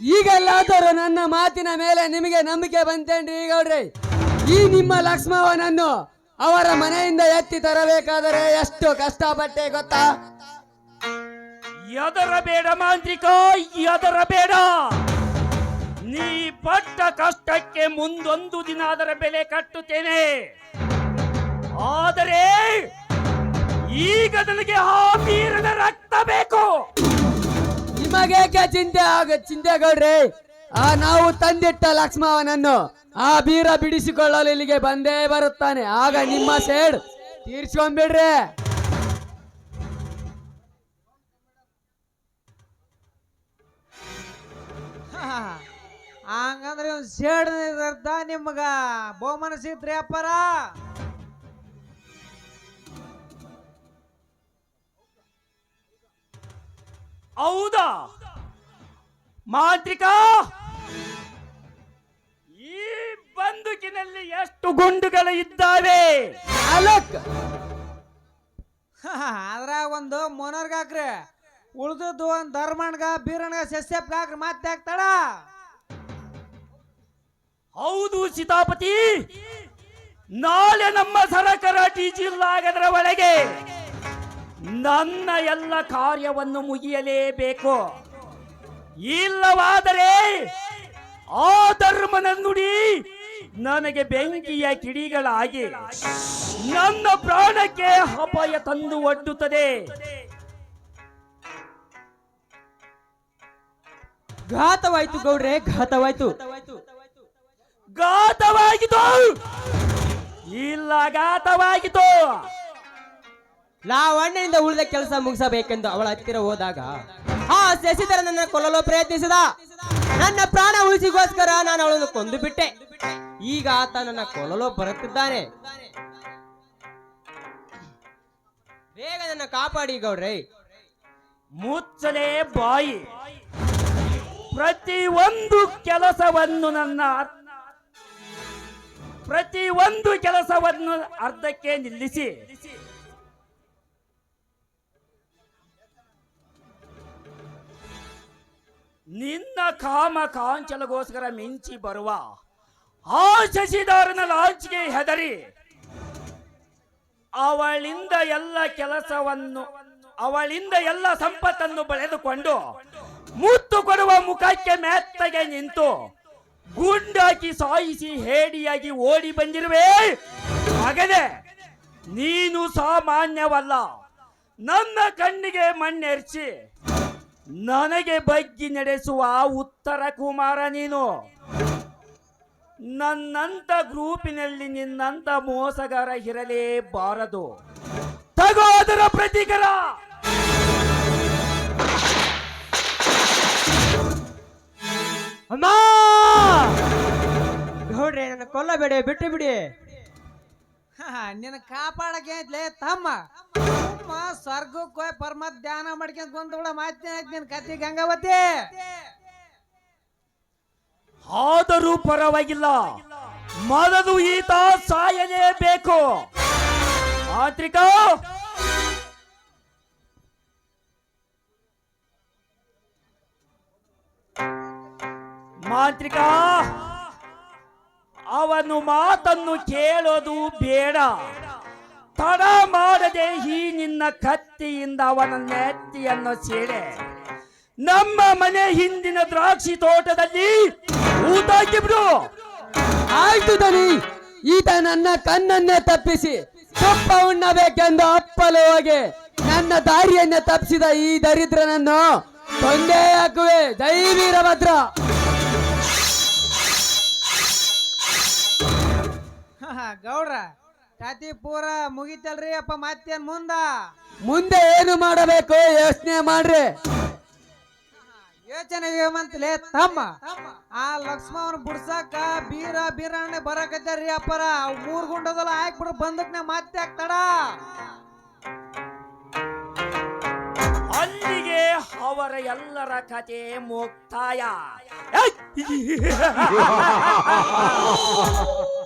ಈಗಲಾದರೂ ನನ್ನ ಮಾತಿನ ಮೇಲೆ ನಿಮಗೆ ನಂಬಿಕೆ ಬಂತೇನ್ರಿ ಗೌಡ್ರಿ? ಈ ನಿಮ್ಮ ಲಕ್ಷ್ಮವನನ್ನು ಅವರ ಮನೆಯಿಂದ ಎತ್ತಿ ತರಬೇಕಾದರೆ ಎಷ್ಟು ಕಷ್ಟಪಟ್ಟೆ ಗೊತ್ತಾ? ಎದರ ಬೇಡ ಮಾಂತ್ರಿಕ, ಎದರ ಬೇಡ. ನೀ ಪಟ್ಟ ಕಷ್ಟಕ್ಕೆ ಮುಂದೊಂದು ದಿನ ಅದರ ಬೆಲೆ ಕಟ್ಟುತ್ತೇನೆ. ಆದರೆ ಈಗ ನನಗೆ ಆ ವೀರನ ರಕ್ತ ಬೇಕು. ನಿಮಗೇಕೆ ಚಿಂತೆ ಆಗ ಚಿಂತೆ ಗೌಡ್ರಿ ಆ, ನಾವು ತಂದಿಟ್ಟ ಲಕ್ಷ್ಮಣನನ್ನು ಆ ಬೀರ ಬಿಡಿಸಿಕೊಳ್ಳಲು ಇಲ್ಲಿಗೆ ಬಂದೇ ಬರುತ್ತಾನೆ. ಆಗ ನಿಮ್ಮ ಸೇಡ್ ತೀರ್ಸ್ಕೊಂಡ್ಬಿಡ್ರಿ. ಹಂಗಂದ್ರೆ ಒಂದು ಅರ್ಥ ನಿಮ್ಗ ಬಹುಮಾನ ಸಿಗ್ತ್ರಿ ಅಪ್ಪಾರ. ಹೌದಾ? ಮಾಂತ್ರಿಕ ಈ ಬಂದುಕಿನಲ್ಲಿ ಎಷ್ಟು ಗುಂಡುಗಳು ಇದ್ದಾವೆ? ನಾಲ್ಕ್ ಅದ್ರಾಗ ಒಂದು ಮೊನರ್ಗಾಕ್ರೆ ಹಾಕ್ರಿ. ಉಳ್ದದ್ದು ಒಂದು ಧರ್ಮಣ್ಗ ಬೀರಣ್ಗ ಸಸ್ಯಪ್ಗ ಹಾಕ್ರಿ ಮತ್ತೆ ಹಾಕ್ತಾಳ? ಹೌದು ಸೀತಾಪತಿ. ನಾಳೆ ನಮ್ಮ ಸರಕಾರ ಜಿಲ್ಲಾಗದರ ಒಳಗೆ ನನ್ನ ಎಲ್ಲ ಕಾರ್ಯವನ್ನು ಮುಗಿಯಲೇಬೇಕು. ಇಲ್ಲವಾದರೆ ಆ ಧರ್ಮನ ನುಡಿ ನನಗೆ ಬೆಂಕಿಯ ಕಿಡಿಗಳಾಗಿ ನನ್ನ ಪ್ರಾಣಕ್ಕೆ ಅಪಾಯ ತಂದು ಒಡ್ಡುತ್ತದೆ. ಘಾತವಾಯ್ತು ಗೌಡ್ರೆ ಘಾತವಾಯ್ತು. ಘಾತವಾಗಿತು ಇಲ್ಲ ಘಾತವಾಗಿತು ಲಾವಣ್ಯನಿಂದ ಉಳಿದ ಕೆಲಸ ಮುಗಿಸಬೇಕೆಂದು ಅವಳ ಹತ್ತಿರ ಹೋದಾಗ ಆ ಶಶಿಧರ ನನ್ನ ಕೊಲ್ಲಲು ಪ್ರಯತ್ನಿಸಿದ. ನನ್ನ ಪ್ರಾಣ ಉಳಿಸಿಗೋಸ್ಕರ ನಾನು ಅವಳನ್ನು ಕೊಂದು ಬಿಟ್ಟೆ. ಈಗ ಆತ ನನ್ನ ಕೊಲ್ಲಲು ಬರುತ್ತಿದ್ದಾನೆ. ಬೇಗ ನನ್ನ ಕಾಪಾಡಿ ಗೌಡ್ರೆ. ಮುಚ್ಚಲೆ ಬಾಯಿ. ಪ್ರತಿ ಒಂದು ಕೆಲಸವನ್ನು ನನ್ನ ಪ್ರತಿ ಒಂದು ಕೆಲಸವನ್ನು ಅರ್ಧಕ್ಕೆ ನಿಲ್ಲಿಸಿ. ನಿನ್ನ ಕಾಮ ಕಾಂಚಲಗೋಸ್ಕರ ಮಿಂಚಿ ಬರುವ ಆ ಶಶಿಧಾರನ ಲಾಂಚ್ಗೆ ಹೆದರಿ. ಅವಳಿಂದ ಎಲ್ಲ ಕೆಲಸವನ್ನು, ಅವಳಿಂದ ಎಲ್ಲ ಸಂಪತ್ತನ್ನು ಬಳೆದುಕೊಂಡು ಮುತ್ತು ಕೊಡುವ ಮುಖಕ್ಕೆ ಮೆತ್ತಗೆ ನಿಂತು ಗುಂಡಾಕಿ ಸಾಯಿಸಿ ಹೇಡಿಯಾಗಿ ಓಡಿ ಬಂದಿರುವೆ. ಹಾಗೆ ನೀನು ಸಾಮಾನ್ಯವಲ್ಲ, ನನ್ನ ಕಣ್ಣಿಗೆ ಮಣ್ಣೆರ್ಚಿ. ನನಗೆ ಬಗ್ಗಿ ನಡೆಸುವ ಉತ್ತರ ಕುಮಾರ ನೀನು. ನನ್ನಂತ ಗ್ರೂಪಿನಲ್ಲಿ ನಿನ್ನಂತ ಮೋಸಗಾರ ಇರಲೇಬಾರದು. ತಗೋ ಅದರ ಪ್ರತಿಕರ. ನೋಡ್ರಿ ನನ್ನ ಕೊಲ್ಲಬೇಡಿ ಬಿಟ್ಟು ಬಿಡಿ. ನಿನ್ನ ಕಾಪಾಡಕ್ಕೆ ತಮ್ಮ. ತಮ್ಮ ಸ್ವರ್ಗಕ್ಕೆ ಹೋಗಿ ಪರಮಾತ್ ಧ್ಯಾನ ಮಾಡ್ಕೊಂಡ್ ಕುಂತ್ಬಿಡ ಮಾತಿನ ಕತಿ ಗಂಗಾವತಿ ಆದರೂ ಪರವಾಗಿಲ್ಲ. ಮೊದಲು ಈತ ಸಾಯಲೇಬೇಕು ಆತ್ರಿಕ ಮಾಂತ್ರಿಕ! ಅವನು ಮಾತನ್ನು ಕೇಳೋದು ಬೇಡ. ತಡ ಮಾಡದೆ ಈ ನಿನ್ನ ಕತ್ತಿಯಿಂದ ಅವನ ನೆತ್ತಿಯನ್ನು ಸೀಳೆ. ನಮ್ಮ ಮನೆ ಹಿಂದಿನ ದ್ರಾಕ್ಷಿ ತೋಟದಲ್ಲಿ ಊಟ ಹಾಕಿಬಿಡು ಆಯ್ತು ದನಿ ಈತ ನನ್ನ ಕಣ್ಣನ್ನೇ ತಪ್ಪಿಸಿ. ತುಪ್ಪ ಉಣ್ಣಬೇಕೆಂದು ಅಪ್ಪಲು ಹೋಗಿ ನನ್ನ ದಾರಿಯನ್ನೇ ತಪ್ಪಿಸಿದ ಈ ದರಿದ್ರನನ್ನು ಕೊಂದೇ ಹಾಕುವೆ ಜೈ ವೀರಭದ್ರ. ಗೌಡ್ರ ಕತಿ ಪೂರ ಮುಗಿತಲ್ರಿ ಅಪ್ಪ ಮತ್ತೇನ್ ಮುಂದ? ಮುಂದೆ ಏನು ಮಾಡಬೇಕು ಯೋಚನೆ ಮಾಡ್ರಿ. ಯೋಚನೆ ಏಮಂತಲೇ ತಮ್ಮ. ಆ ಲಕ್ಷ್ಮಣ ಬಿಡ್ಸಾಕ ಬೀರ ಬೀರಣ್ಣ ಬರಕತ್ತಾರ್ರಿ ಅಪ್ಪರ. ಅವ್ ಮೂರ್ ಗುಂಡದಲ್ಲ ಹಾಕ್ಬಿಡ್ರಿ ಬಂದಕ್ ನಾ ಮತ್ತೆ ಹಾಕ್ತಾಡ ಅಲ್ಲಿಗೆ ಅವರ ಎಲ್ಲರ ಕತೆ ಮುಕ್ತಾಯ!